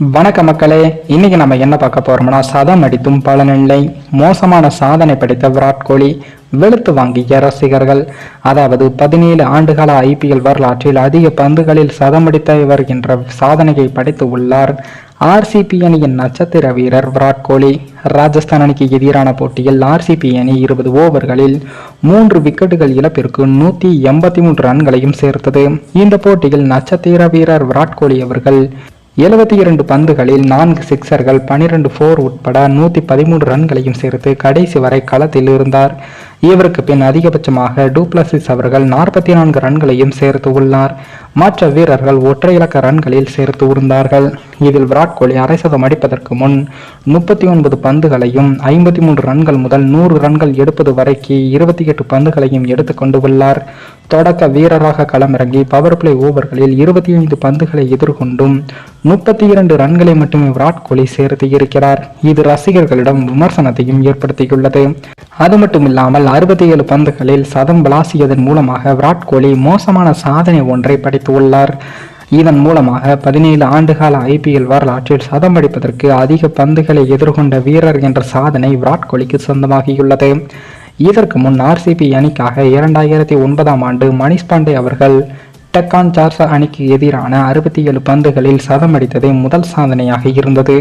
வணக்க மக்களே இன்னைக்கு நம்ம என்ன பார்க்க போறோம்னா சதம் அடித்தும் பலனில்லை மோசமான சாதனை படைத்த விராட் கோலி வெளுத்து வாங்கிய ரசிகர்கள். அதாவது பதினேழு ஆண்டுகால ஐபிஎல் வரலாற்றில் அதிக பந்துகளில் சதமடித்த இவர் என்ற சாதனையை படைத்து உள்ளார். ஆர்சிபி அணியின் நட்சத்திர வீரர் விராட் கோலி ராஜஸ்தான் அணிக்கு எதிரான போட்டியில் ஆர்சிபி அணி இருபது ஓவர்களில் மூன்று விக்கெட்டுகள் இழப்பிற்கு நூத்தி எண்பத்தி மூன்று ரன்களையும் சேர்த்தது. இந்த போட்டியில் நட்சத்திர வீரர் விராட் கோலி அவர்கள் எழுபத்தி இரண்டு பந்துகளில் நான்கு சிக்சர்கள் பனிரெண்டு ஃபோர் உட்பட நூற்றி பதிமூன்று ரன்களையும் சேர்த்து கடைசி வரை களத்தில் இருந்தார். இவருக்கு பின் அதிகபட்சமாக டூப்ளசிஸ் அவர்கள் நாற்பத்தி நான்கு ரன்களையும் சேர்த்து உள்ளார். மற்ற வீரர்கள் ஒற்றை இலக்க ரன்களில் சேர்த்து உருந்தார்கள் இதில் விராட் கோலி அரை சதம் அடிப்பதற்கு முன் முப்பத்தி ஒன்பது பந்துகளையும் ஐம்பத்தி மூன்று ரன்கள் முதல் நூறு ரன்கள் எடுப்பது வரைக்கு இருபத்தி எட்டு பந்துகளையும் எடுத்துக்கொண்டு உள்ளார். தொடக்க வீரராக களமிறங்கி பவர் பிளே ஓவர்களில் இருபத்தி ஐந்து பந்துகளை எதிர்கொண்டும் முப்பத்தி இரண்டு ரன்களை மட்டுமே விராட் கோலி சேர்த்து இருக்கிறார். இது ரசிகர்களிடம் விமர்சனத்தையும் ஏற்படுத்தியுள்ளது. அது மட்டும் இல்லாமல் அறுபத்தி ஏழு பந்துகளில் சதம் விளாசியதன் மூலமாக விராட் கோலி மோசமான சாதனை ஒன்றை படைத்துள்ளார் இதன் மூலமாக பதினேழு ஆண்டுகால ஐபிஎல் வரலாற்றில் சதம் அடிப்பதற்கு அதிக பந்துகளை எதிர்கொண்ட வீரர் என்ற சாதனை விராட் கோலிக்கு சொந்தமாகியுள்ளது. இதற்கு முன் ஆர்சிபி அணிக்காக இரண்டாயிரத்தி ஒன்பதாம் ஆண்டு மணிஷ் பாண்டே அவர்கள் டக்கான் ஜார்சா அணிக்கு எதிரான அறுபத்தி ஏழு பந்துகளில் சதம் அடித்ததே முதல் சாதனையாக இருந்தது.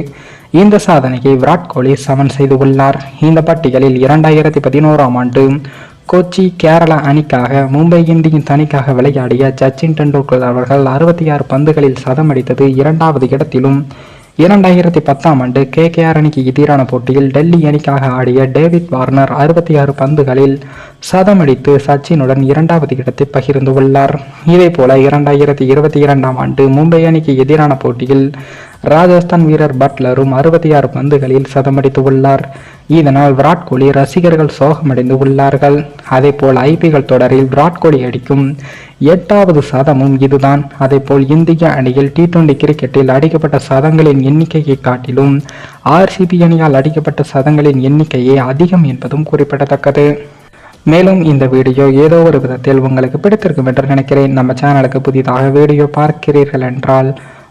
இந்த சாதனையை விராட் கோலி சமன் செய்து உள்ளார் இந்த பட்டியலில் இரண்டாயிரத்தி பதினோராம் ஆண்டு கொச்சி கேரளா அணிக்காக மும்பை இந்தியின் அணிக்காக விளையாடிய சச்சின் டெண்டுல்கர் அவர்கள் அறுபத்தி ஆறு பந்துகளில் சதம் அடித்தது இரண்டாவது இடத்திலும் இரண்டாயிரத்தி பத்தாம் ஆண்டு கே. அணிக்கு எதிரான போட்டியில் டெல்லி அணிக்காக ஆடிய டேவிட் வார்னர் அறுபத்தி ஆறு பந்துகளில் சதமடித்து சச்சினுடன் இரண்டாவது இடத்தை பகிர்ந்து உள்ளார். இதேபோல இரண்டாயிரத்தி இருபத்தி இரண்டாம் ஆண்டு மும்பை அணிக்கு எதிரான போட்டியில் ராஜஸ்தான் வீரர் பட்லரும் அறுபத்தி ஆறு பந்துகளில் சதமடித்து உள்ளார். இதனால் விராட் கோலி ரசிகர்கள் சோகமடைந்து உள்ளார்கள். அதேபோல் ஐபிஎல் தொடரில் விராட் கோலி அடிக்கும் எட்டாவது சதமும் இதுதான். அதேபோல் இந்திய அணியில் டி டுவெண்டி கிரிக்கெட்டில் அடிக்கப்பட்ட சதங்களின் எண்ணிக்கையை காட்டிலும் ஆர்சிபி அணியால் அடிக்கப்பட்ட சதங்களின் எண்ணிக்கையே அதிகம் என்பதும் குறிப்பிடத்தக்கது. மேலும் இந்த வீடியோ ஏதோ ஒரு விதத்தில் உங்களுக்கு பிடித்திருக்கும் என்று நினைக்கிறேன். நம்ம சேனலுக்கு புதிதாக வீடியோ பார்க்கிறீர்கள் என்றால்